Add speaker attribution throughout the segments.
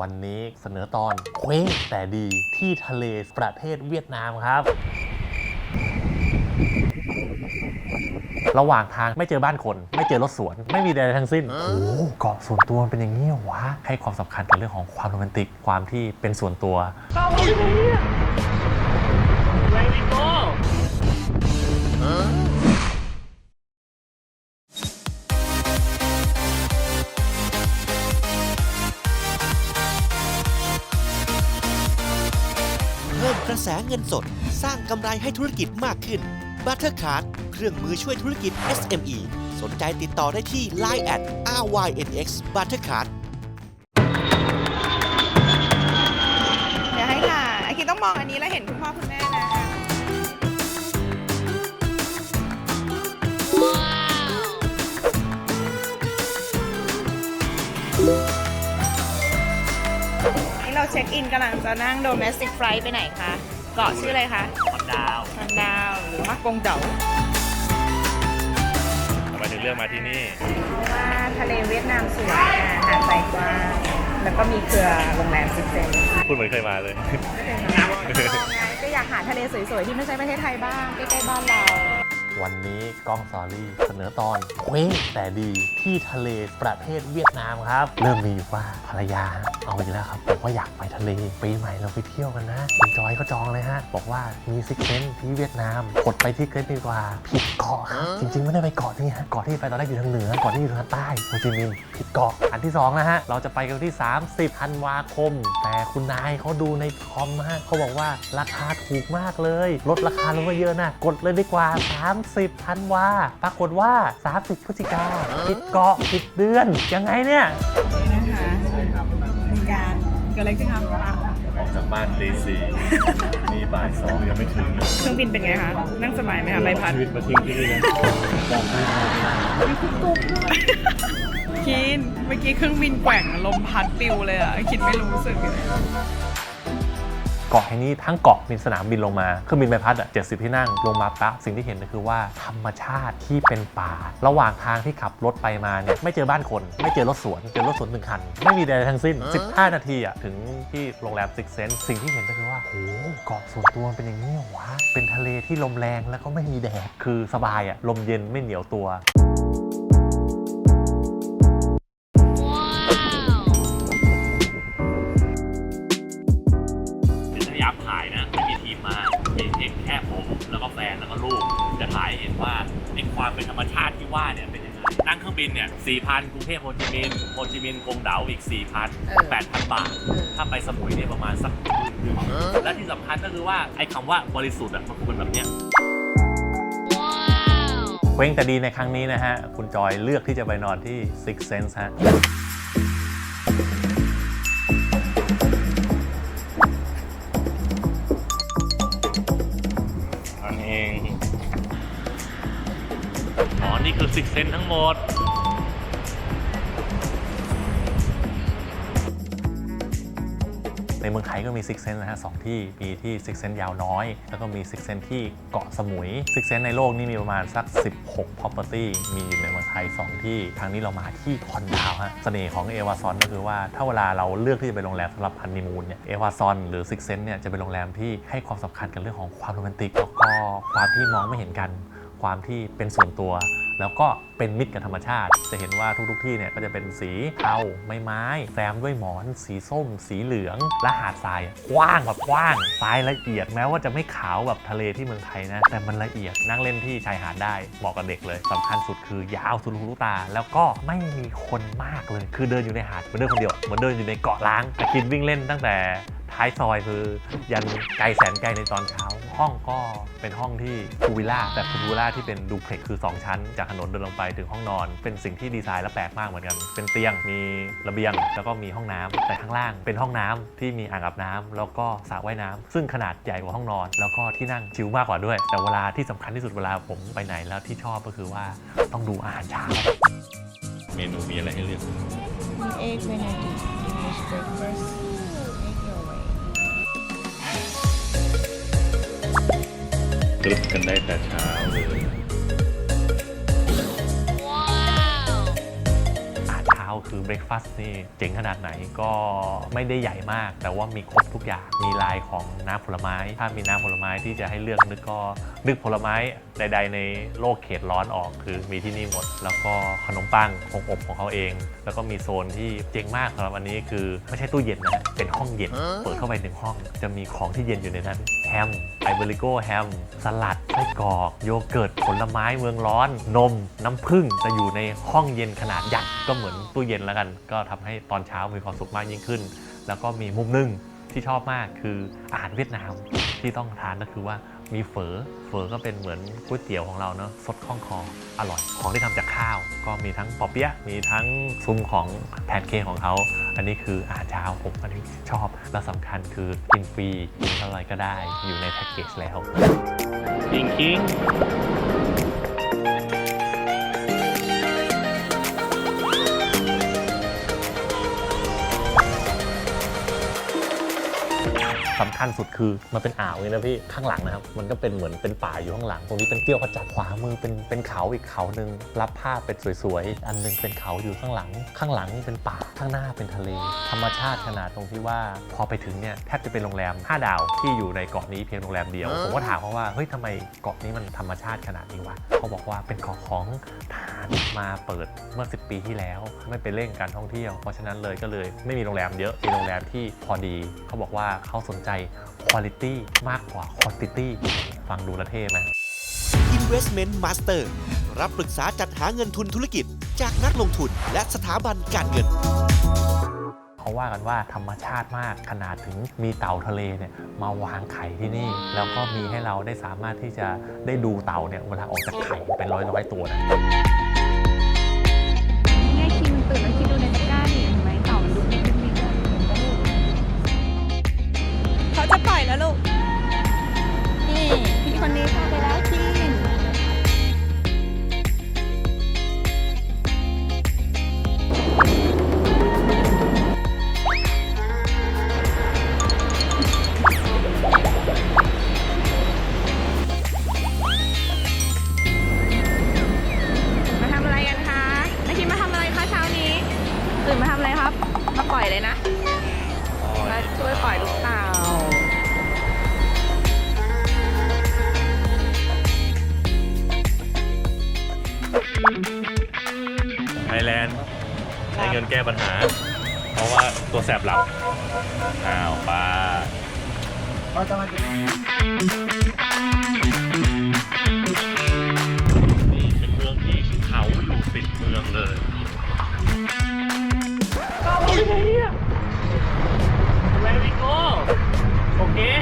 Speaker 1: วันนี้เสนอตอนเคว้งแต่ดีที่ทะเลประเทศเวียดนามครับ ระหว่างทางไม่เจอบ้านคน ไม่เจอรถสวน ไม่มีใดทั้งสิ้นโอ้โหเกาะส่วนตัวมันเป็นอย่างนี้เหรอวะให้ความสำคัญกับเรื่องของความโรแมนติกความที่เป็นส่วนตัว
Speaker 2: เเงินสด สร้างกำไรให้ธุรกิจมากขึ้น Buttercard เครื่องมือช่วยธุรกิจ SME สนใจติดต่อได้ที่ Line at RYNX Buttercard
Speaker 3: เดี๋ยวให้ค่ะไอคิดต้องมองอันนี้แล้วเห็นคุณพ่อคุณแม่นะนี่เราเช็คอินกำลังจะนั่งโดเมสติกไฟล์ไปไหนคะ เกาะชื่ออะไรคะ
Speaker 1: ฮอนดาว
Speaker 3: ฮันดาวหรือว่ากงเดา
Speaker 1: ทำไมถึงเลือกมาที่นี่
Speaker 3: เพราะว่าทะเลเวียดนามสวยอะหาดทรายกว้างแล้วก็มีเครือโรงแรมซิกเซน
Speaker 1: พูดเหมือนเคยมาเลย
Speaker 3: ก็อยากหาทะเลสวยๆที่ไม่ใช่ประเทศไทยบ้างใกล้ๆบ้านเรา
Speaker 1: วันนี้กล้องซอรี่เสนอตอนเคว้งแต่ดีที่ทะเลประเทศเวียดนามครับ เริ่มมีอยู่ว่าภรรยาเอาอีกแล้วครับบอกว่าอยากไปทะเลปีใหม่เราไปเที่ยวกันนะคุณจอยก็จองเลยฮะ บอกว่ามีซิกเซนที่เวียดนามกดไปที่เกรดดีกว่า ผิดเกาะครับจริง ๆ ไม่ได้ไปเกาะนี่ฮะเกาะที่ไปตอนแรกอยู่ทางเหนือเกาะที่อยู่ทางใต้โฮจิมินห์ผิดเกาะอันที่สองนะฮะเราจะไปกันวันที่ 30ธันวาคม แต่คุณนายเขาดูในคอมฮะเขาบอกว่าราคาถูกมากเลย ลดราคาลงมาเยอะนะกดเลยดีกว่า30ธันวาปรากฏว่า 30 พฤศจิกาผิดเกาะผิดเดือน ยังไงเนี่ย
Speaker 3: นะคะมีการเกิดอะไรขึ้นคะ
Speaker 4: ออกจากบ้านตีสี่มีบ่ายสองยังไม่ถึงเลย
Speaker 3: เครื่องบินเป็นไงคะนั่งสบายไหมคะใบพัด
Speaker 4: ชีวิตมาทิ้งที่นี่นะบอกไม่ได้
Speaker 3: คินเมื่อกี้เครื่องบินแกว่งลมพัดปิวเลยอะคินไม่รู้สึกเลย
Speaker 1: เกาะแห่งนี้ทั้งเกาะมีสนามบินลงมาเครื่องบินใบพัดอะ70ที่นั่งลงมาปั๊บสิ่งที่เห็นก็คือว่าธรรมชาติที่เป็นป่า ระหว่างทางที่ขับรถไปมาเนี่ยไม่เจอบ้านคน ไม่เจอรถสวนเจอรถสวนหนึ่งคัน ไม่มีใดทั้งสิ้น 15 นาทีอะถึงที่โรงแรม Six Sense สิ่งที่เห็นก็คือว่าโอ้เกาะส่วนตัวมันเป็นอย่างนี้เหรอวะเป็นทะเลที่ลมแรงแล้วก็ไม่มีแดดคือสบายอะลมเย็นไม่เหนียวตัว
Speaker 5: ธรรมชาติที่ว่าเนี่ยเป็นยังไงนั่งเครื่องบินเนี่ย 4,000 กรุงเทพโฮจิมินห์โฮจิมินห์กงเดาอีก 4,000 8,000 บาท ถ้าไปสมุยเนี่ยประมาณสักหมื่นหนึ่งและที่สำคัญก็คือว่าไอ้คำว่าบริสุทธิ์อะมันควรเป็นแบบเนี้ย
Speaker 1: เว้งแต่ดีในครั้งนี้นะฮะ คุณจอยเลือกที่จะไปนอนที่ Six Sense ฮะ
Speaker 5: ซนทั้งหมด
Speaker 1: ในเมืองไทยก็มี Six Sense นะฮะสองที่มีที่ Six Sense ยาวน้อย แล้วก็มี Six Sense ที่เกาะสมุย Six Sense ในโลกนี่มีประมาณสัก 16 property มีอยู่ในเมืองไทย 2 ที่ครั้งนี้เรามาที่คอนดาวฮะเสน่ห์ของเอวาซอนก็คือว่า ถ้าเวลาเราเลือกที่จะไปโรงแรมสำหรับฮันนีมูนเนี่ยเอวาซอนหรือ Six Sense เนี่ยจะเป็นโรงแรมที่ให้ความสำคัญกับเรื่องของความโรแมนติกแล้วก็ความที่มองไม่เห็นกัน ความที่เป็นส่วนตัว แล้วก็เป็นมิตรกับธรรมชาติ จะเห็นว่าทุกๆที่เนี่ยก็จะเป็นสีเทาไม้ไม้แซมด้วยหมอน สีส้ม สีเหลือง และหาดทรายกว้างแบบกว้างทรายละเอียดแม้ว่าจะไม่ขาวแบบทะเลที่เมืองไทยนะ แต่มันละเอียดนั่งเล่นที่ชายหาดได้เหมาะกับเด็กเลยสำคัญสุดคือยาวสุดลูกลูกตา แล้วก็ไม่มีคนมากเลย คือเดินอยู่ในหาดเหมือนเดินคนเดียวเหมือนเดินอยู่ในเกาะล้างกินวิ่งเล่นตั้งแต่ท้ายซอยคือยันไกลแสนไกลในตอนเช้า ห้องก็เป็นห้องที่พูวิลล่าแต่พูวิลล่าที่เป็นดูเพล็กซ์คือ 2 ชั้น จากถนนเดินลงไปถึงห้องนอน เป็นสิ่งที่ดีไซน์และแปลกมากเหมือนกัน เป็นเตียงมีระเบียง แล้วก็มีห้องน้ำแต่ข้างล่างเป็นห้องน้ำที่มีอ่างอาบน้ำแล้วก็สระว่ายน้ำซึ่งขนาดใหญ่กว่าห้องนอน แล้วก็ที่นั่งชิลมากกว่าด้วย แต่เวลาที่สำคัญที่สุดเวลาผมไปไหนแล้วที่ชอบก็คือว่าต้องดูอาหารเช้า
Speaker 5: เมนูมีอะไรให้เลือก
Speaker 3: มีเอ็กเบเนดิกต์ English breakfast make
Speaker 4: กรึบกันได้แต่เช้าเลย
Speaker 1: อาหารเช้าคือเบรคฟาสต์นี่เจ๋งขนาดไหนก็ไม่ได้ใหญ่มาก แต่ว่ามีค ทุกอย่างมีลายของน้ำผลไม้ ถ้ามีน้ำผลไม้ที่จะให้เลือกนึกก็นึกผลไม้ใด ๆ ในโลกเขตร้อนออกคือมีที่นี่หมด แล้วก็ขนมปังของอบของเขาเอง แล้วก็มีโซนที่เจ๋งมากสำหรับอันนี้คือไม่ใช่ตู้เย็นนะเป็นห้องเย็น เปิดเข้าไปหนึ่งห้อง จะมีของที่เย็นอยู่ในนั้นแฮมไอเบริโกแฮมสลัดไส้กรอก โยเกิร์ตผลไม้เมืองร้อน นม น้ำผึ้งจะอยู่ในห้องเย็นขนาดใหญ่ก็เหมือนตู้เย็นแล้วกัน ก็ทำให้ตอนเช้ามีความสุขมากยิ่งขึ้น แล้วก็มีมุมหนึง ที่ชอบมากคืออาหารเวียดนามที่ต้องทานก็คือว่ามีเฝอเฝอก็เป็นเหมือนก๋วยเตี๋ยวของเราเนาะสดคล่องคออร่อย ของที่ทำจากข้าว ก็มีทั้งปอเปี๊ยะมีทั้งซุ้มของแพนเค้กของเขา อันนี้คืออาหารเช้าผมอันนี้ชอบ และสำคัญคือกินฟรีกินอะไรก็ได้อยู่ในแพ็กเกจแล้วคิงคิง สำคัญสุดคือมันเป็นอ่าวเลยนะพี่ข้างหลังนะครับมันก็เป็นเหมือนเป็นป่าอยู่ข้างหลัง ตรงนี้เป็นเตี้ยวขจัดขวามือเป็นเป็นเขาอีกเขาหนึ่งรับภาพเป็นสวยๆอันหนึงเป็นเขาอยู่ข้างหลัง ข้างหลังเป็นป่าข้างหน้าเป็นทะเล ธรรมชาติขนาดตรงที่ว่าพอไปถึงเนี่ยแทบจะเป็นโรงแรม 5 ดาวที่อยู่ในเกาะนี้เพียงโรงแรมเดียวผมก็ถามเขาว่าเฮ้ยทำไมเกาะนี้มันธรรมชาติขนาดนี้วะเขาบอกว่าเป็นเกาะของทหารมาเปิดเมื่อ 10 ปีที่แล้ว ไม่ไปเร่งการท่องเที่ยวเพราะฉะนั้นเลยก็เลย ไม่มีโรงแรมเยอะมีโรงแรมที่พอดี เขาบอกว่าเขาสนใจ quality มากกว่า quantity ฟังดูและเท่ไหม
Speaker 2: Investment Master รับปรึกษาจัดหาเงินทุนธุรกิจ จากนักลงทุนและสถาบันการเงิน
Speaker 1: เขาว่ากันว่าธรรมชาติมากขนาดถึงมีเต่าทะเลเนี่ยมาวางไข่ที่นี่ แล้วก็มีให้เราได้สามารถที่จะได้ดูเต่าเนี่ยเวลาออกจากไข่เป็นร้อยร้อยๆตัวนะ
Speaker 3: นี่ไงคิมตื่นแล้วคิดดูใน เลย
Speaker 6: นะ
Speaker 3: มาช่วยปล่อยลูกเต่า
Speaker 5: ไทยแลนด์ให้เงินแก้ปัญหา เพราะว่าตัวแสบหลับ อ้าวป้านี่เป็นเมืองที่เขาอยู่ติดเมืองเลย ก็ไปไหนเนี่ย Where we go โ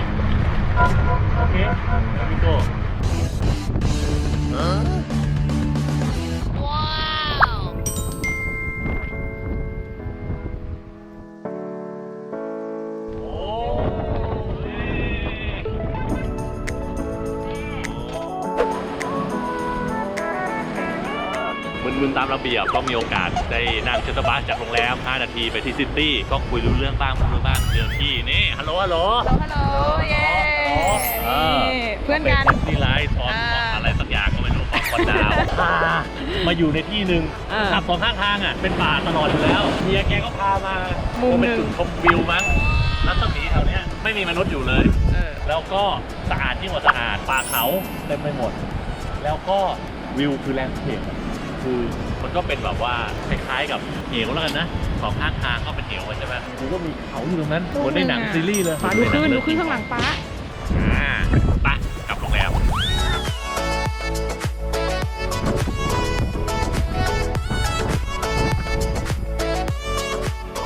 Speaker 5: มึนๆตามระเบียบก็มีโอกาสได้นั่งเชตบัสจากโรงแรม 5 นาทีไปที่ซิตี้ก็คุยรู้เรื่องบ้างไม่รู้บ้างเจอพี่นี่ฮัลโหลฮัลโหล
Speaker 3: ฮัลโหลเย้
Speaker 5: เออ
Speaker 3: เพื่อนกัน
Speaker 5: เป็นนี่ไลฟ์ออน
Speaker 3: อ่า
Speaker 5: อะไรสักอย่างก็ไม่รู้ของคนดาวพามาอยู่ในที่หนึ่ง
Speaker 3: อ่า
Speaker 5: ขับสองข้างทางอะเป็นป่าตลอดอยู่แล้วเฮียแกก็พามา
Speaker 3: มุมหนึ่ง
Speaker 5: เป็นจุดชมวิวมั้งรัศมีแถวเนี้ยไม่มีมนุษย์อยู่เลย
Speaker 3: เออ
Speaker 5: แล้วก็สะอาดยิ่งกว่าสะอาดป่าเขาเต็มไปหมด แล้วก็วิวคือแลนด์สเคปอะ คือมันก็เป็นแบบว่าคล้ายๆกับเหวแล้วกันนะสองข้างทางก็เป็นเหวใช่ไหมมันก็มีเขาอยู่ตรงนั้นเหมือนในหนังซีรีส์เลย
Speaker 3: ป้าดูขึ้นดูขึ้นข้างหลังป้า
Speaker 5: อ่าไป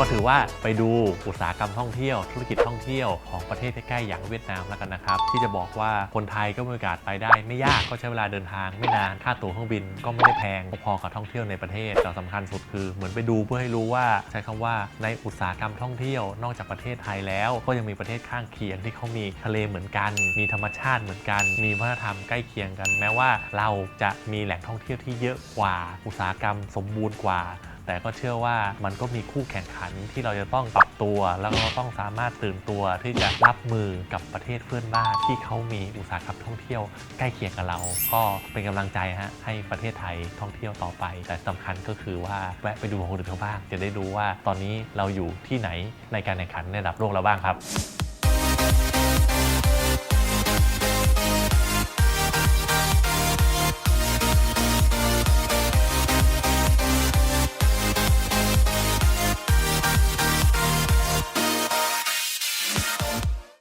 Speaker 5: ก็
Speaker 1: ถือว่าไปดูอุตสาหกรรมท่องเที่ยว ธุรกิจท่องเที่ยวของประเทศใกล้ๆอย่างเวียดนามแล้วกันนะครับ ที่จะบอกว่าคนไทยก็มีโอกาสไปได้ไม่ยากก็ใช้เวลาเดินทางไม่นานค่าตั๋วเครื่องบินก็ไม่ได้แพงพอๆกับท่องเที่ยวในประเทศแต่สำคัญสุดคือเหมือนไปดูเพื่อให้รู้ว่าใช้คำว่าในอุตสาหกรรมท่องเที่ยว นอกจากประเทศไทยแล้ว ก็ยังมีประเทศข้างเคียงที่เขามีทะเลเหมือนกัน มีธรรมชาติเหมือนกัน มีวัฒนธรรมใกล้เคียงกัน แม้ว่าเราจะมีแหล่งท่องเที่ยวที่เยอะกว่าอุตสาหกรรมสมบูรณ์กว่า แต่ก็เชื่อว่ามันก็มีคู่แข่งขันที่เราจะต้องปรับตัว แล้วก็ต้องสามารถตื่นตัวที่จะรับมือกับประเทศเพื่อนบ้านที่เขามีอุตสาหกรรมท่องเที่ยวใกล้เคียงกับเรา ก็เป็นกำลังใจฮะให้ประเทศไทยท่องเที่ยวต่อไป แต่สำคัญก็คือว่าแวะไปดูของคนอื่นเขาบ้าง จะได้รู้ว่าตอนนี้เราอยู่ที่ไหนในการแข่งขันในระดับโลกแล้วบ้างครับ